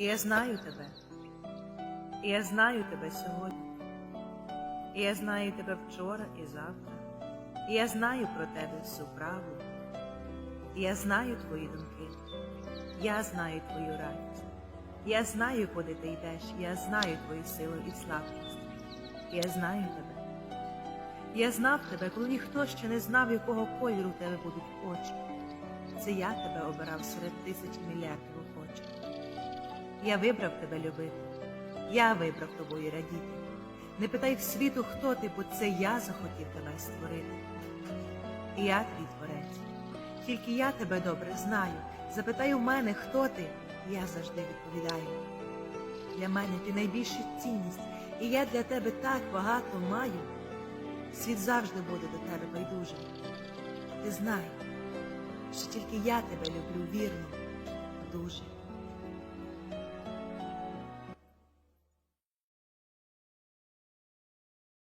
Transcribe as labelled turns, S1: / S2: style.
S1: І я знаю тебе. І я знаю тебе сьогодні. І я знаю тебе вчора і завтра. І я знаю про тебе всю правду. І я знаю твої думки. Я знаю твою радість. Я знаю, куди ти йдеш. Я знаю твою силу і слабкість. Я знаю тебе. Я знав тебе, коли ніхто ще не знав, якого кольору тебе будуть очі. Це я тебе обирав серед тисяч мільярдів. Я вибрав тебе любити, я вибрав тобою радіти. Не питай в світу, хто ти, бо це я захотів тебе створити. І я твій творець. Тільки я тебе добре знаю. Запитай у мене, хто ти, я завжди відповідаю. Для мене ти найбільша цінність, і я для тебе так багато маю. Світ завжди буде до тебе байдужим. Ти знай, що тільки я тебе люблю вірно, дуже.